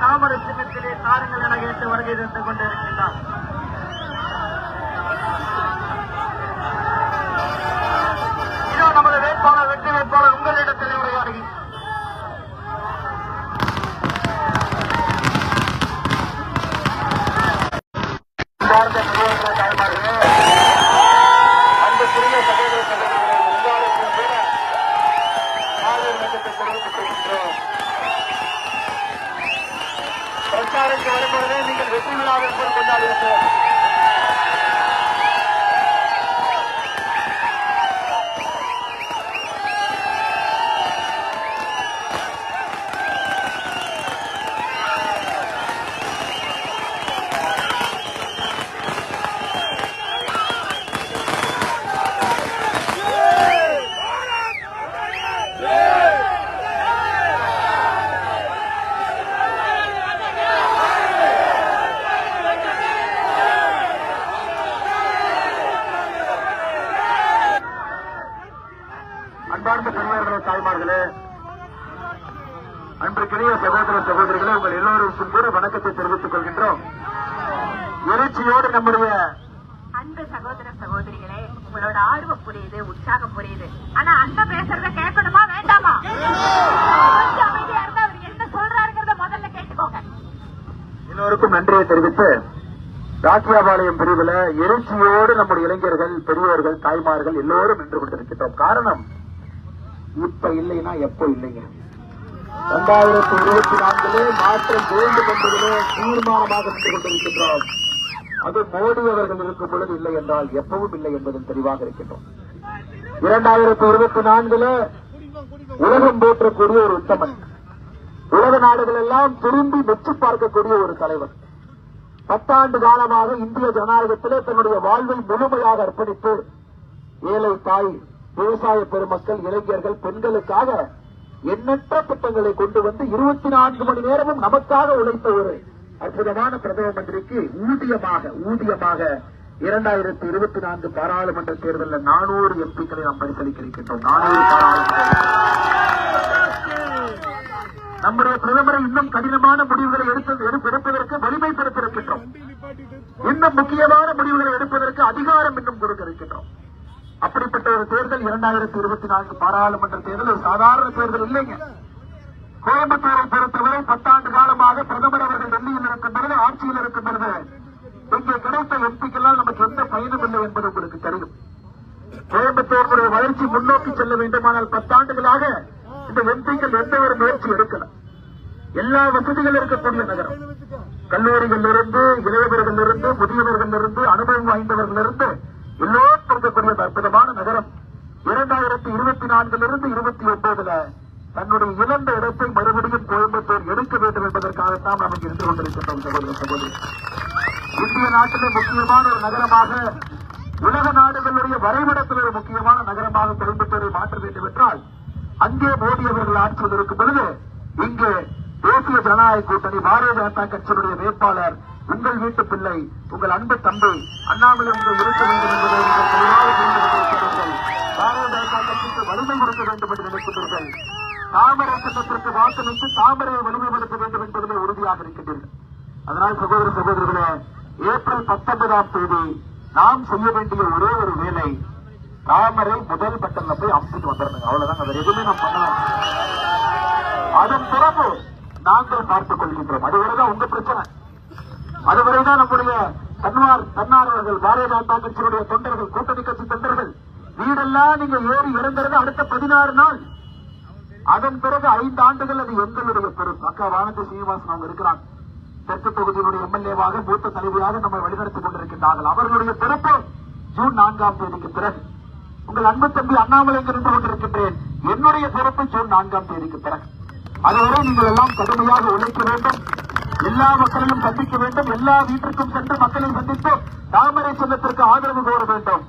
தாமர சின்னத்திலே தாருங்கள் என கேட்டு வருகை தந்து கொண்டிருக்கின்றார். பிரச்சாரத்துக்கு வரும்பொழுது நீங்கள் வெற்றி விழாவை போல் அன்பார்ந்த பெரியவர்களே தாய்மார்களே அன்பிற்கினிய சகோதர சகோதரிகளே உங்கள் எல்லோருக்கும் கூட வணக்கத்தை தெரிவித்துக் கொள்கின்றோம். எழுச்சியோடு நம்முடைய அன்பு சகோதர சகோதரிகளே உங்களோட ஆர்வம் புரியுது உற்சாகம் புரியுது. ஆனா அண்ணன் பேசுறத கேட்கணுமா வேண்டாமா? கொஞ்சம் அமைதியா இருந்தா அவர் என்ன சொல்றாருங்கிறத முதல்ல கேட்டுக்கோங்க. எல்லோருக்கும் நன்றியை தெரிவித்து ராக்கியாபாளையம் பிரிவுல எழுச்சியோடு நம்முடைய இளைஞர்கள் பெரியவர்கள் தாய்மார்கள் எல்லோரும் நின்று கொண்டிருக்கின்றோம். காரணம் இப்ப இல்லைன்னா எப்போ இல்லைங்க? இரண்டாயிரத்தி இருபத்தி நான்கிலே மாற்றம் வேண்டும் என்பதிலே தீர்மானமாக நின்று கொண்டிருக்கின்றோம். அது மோடி அவர்கள் இருக்கும் பொழுது இல்லை என்றால் எப்பவும் இல்லை என்பதில் தெளிவாக இருக்கின்றோம். இரண்டாயிரத்தி இருபத்தி நான்குல உலகம் போற்றக்கூடிய ஒரு உத்தமன். உலக நாடுகள் எல்லாம் திரும்பி வெற்றி பார்க்கக்கூடிய ஒரு தலைவர். பத்தாண்டு காலமாக இந்திய ஜனநாயகத்திலே தன்னுடைய வாழ்வை முழுமையாக அர்ப்பணித்து ஏழை தாய் விவசாய பெருமக்கள் இளைஞர்கள் பெண்களுக்காக எண்ணற்ற திட்டங்களை கொண்டு வந்து இருபத்தி நான்கு மணி நேரமும் நமக்காக உழைத்த ஒரு அற்புதமான பிரதம மந்திரிக்கு ஊதியமாக ஊதியமாக இரண்டாயிரத்தி இருபத்தி நான்கு பாராளுமன்ற தேர்தலில் நானூறு எம்பிக்களை நாம் பரிசீலிக்க இருக்கின்றோம் நானூறு நம்முடைய பிரதமரை இன்னும் கடினமான முடிவுகளை எடுத்து எடுப்பதற்கு வலிமைப்படுத்தியிருக்கின்றோம். இன்னும் முக்கியமான முடிவுகளை எடுப்பதற்கு அதிகாரம் இன்னும் கொடுக்க இருக்கின்றோம் அப்படிப்பட்ட ஒரு தேர்தல் இரண்டாயிரத்தி இருபத்தி நான்கு பாராளுமன்ற தேர்தல் ஒரு சாதாரண தேர்தல் இல்லைங்க. கோயம்புத்தூரை பொறுத்தவரை பத்தாண்டு காலமாக பிரதமர் அவர்கள் டெல்லியில் இருக்கும் பொழுது ஆட்சியில் இருக்கும் பொழுது இங்கே கிடைத்த எம்பிக்கெல்லாம் நமக்கு எந்த பயனும் இல்லை என்பது உங்களுக்கு தெரியும். கோயம்புத்தூருடைய வளர்ச்சி முன்னோக்கி செல்ல வேண்டுமானால் பத்தாண்டுகளாக இந்த எம்பிக்கள் எந்த ஒரு முயற்சி எடுக்கல. எல்லா வசதிகளும் இருக்கக்கூடிய நகரம். கல்லூரிகளிலிருந்து இளையவர்களிலிருந்து முதியவர்களிலிருந்து அனுபவம் வாய்ந்தவர்களிலிருந்து எல்லோரும் இருக்கக்கூடிய அற்புதமான நகரம் இரண்டாயிரத்தி இருபத்தி நான்கிலிருந்து இருபத்தி ஒன்பதுல தன்னுடைய இழந்த இடத்தை மறுபடியும் கோயம்புத்தூர் எடுக்க வேண்டும் என்பதற்காகத்தான் நமக்கு இருந்து கொண்டிருக்கின்றோம் சகோதர சகோதரி. இந்திய நாட்டிலே முக்கியமான ஒரு நகரமாக உலக நாடுகளுடைய வரைபடத்தில் ஒரு முக்கியமான நகரமாக கோயம்புத்தூரை மாற்ற வேண்டும் என்றால் அங்கே மோடி அவர்கள் ஆட்சியில் இருக்கும் பொழுது இங்கே தேசிய ஜனநாயக கூட்டணி பாரதிய ஜனதா கட்சியினுடைய வேட்பாளர் உங்கள் வீட்டு பிள்ளை உங்கள் அன்பு தம்பி அண்ணாமலை இங்கே இருக்க வேண்டும் என்பதை நீங்கள் தெளிவாக புரிந்து பாரதிய ஜனதா கட்சிக்கு வலிமை கொடுக்க வேண்டும் என்று நினைக்கிறீர்கள் தாமரை சட்டத்திற்கு வாக்களித்து தாமரையை வலிமைப்படுத்த வேண்டும் என்பதிலே உறுதியாக இருக்கின்றீர்கள். அதனால் சகோதர சகோதரர்களே ஏப்ரல் பத்தொன்பதாம் தேதி நாம் செய்ய வேண்டிய ஒரே ஒரு வேலை தாமரை முதல் பட்டன்ல போய் அமுத்துட்டு வந்துடுங்க அவ்வளவுதான் வேற எதுவுமே நாம் பண்ணலாம். அதன் பிறகு நாங்கள் பார்த்துக் கொள்கின்றோம். அதுவரைதான் உங்க பிரச்சனை. அதுவரைதான் நம்முடைய தன்னார் தன்னார்வர்கள் பாரதிய ஜனதா கட்சியினுடைய தொண்டர்கள் கூட்டணி கட்சி தொண்டர்கள் வீடெல்லாம் நீங்க ஏறி இறங்குறது அடுத்த பதினாறு நாள். அதன் பிறகு ஐந்து ஆண்டுகள் அது எங்களுடைய பொறுப்பு. அக்கா வானதி சீனிவாசன் அவங்க இருக்கிறாங்க. தெற்கு தொகுதியினுடைய எம்எல்ஏவாக மூத்த தலைவியாக நம்மை வழிநடத்திக் கொண்டிருக்கின்றார்கள். அவர்களுடைய பிறப்பு ஜூன் நான்காம் தேதிக்கு பிறகு. உங்கள் அன்பு தம்பி அண்ணாமலை நின்று கொண்டிருக்கின்றேன். என்னுடைய பிறப்பு ஜூன் நான்காம் தேதிக்கு பிறகு. அதுவரை நீங்கள் எல்லாம் கடுமையாக உழைக்க வேண்டும். எல்லா மக்களையும் சந்திக்க வேண்டும். எல்லா வீட்டிற்கும் சென்று மக்களை சந்தித்து தாமரை சின்னத்திற்கு ஆதரவு கோர வேண்டும்.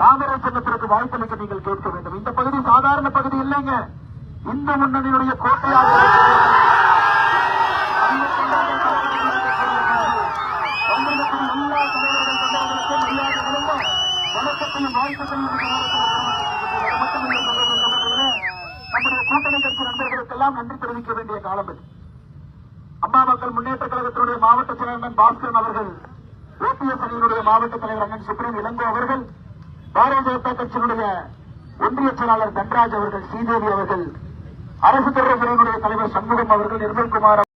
தாமரை சின்னத்திற்கு வாய்ப்பளிக்க நீங்கள் கேட்க வேண்டும். இந்த பகுதி சாதாரண பகுதி இல்லைங்க. இந்து முன்னணியுடைய கோட்டையாக வணக்கத்தையும் வாழ்த்துக்களையும் இந்த நேரத்தில் தெரிவித்துக் கொள்கிறேன். மட்டுமில்லை சகோதர சகோதரிகளே, நம்முடைய கூட்டணி கட்சி நண்பர்களுக்கெல்லாம் நன்றி தெரிவிக்க வேண்டிய காலம் இது. அம்மா மக்கள் முன்னேற்ற கழகத்தினுடைய மாவட்ட செயலாளர் பாஸ்கரன் அவர்கள் ஓபிஎஸ் அணியினுடைய மாவட்ட தலைவர் அண்ணன் சுப்ரீம் இளங்கோ அவர்கள் பாரதிய ஜனதா கட்சியினுடைய ஒன்றிய செயலாளர் தன்ராஜ் அவர்கள் ஸ்ரீதேவி அவர்கள் அரசு துறை தலைவர் சண்முகம் அவர்கள் நிர்மல்குமார்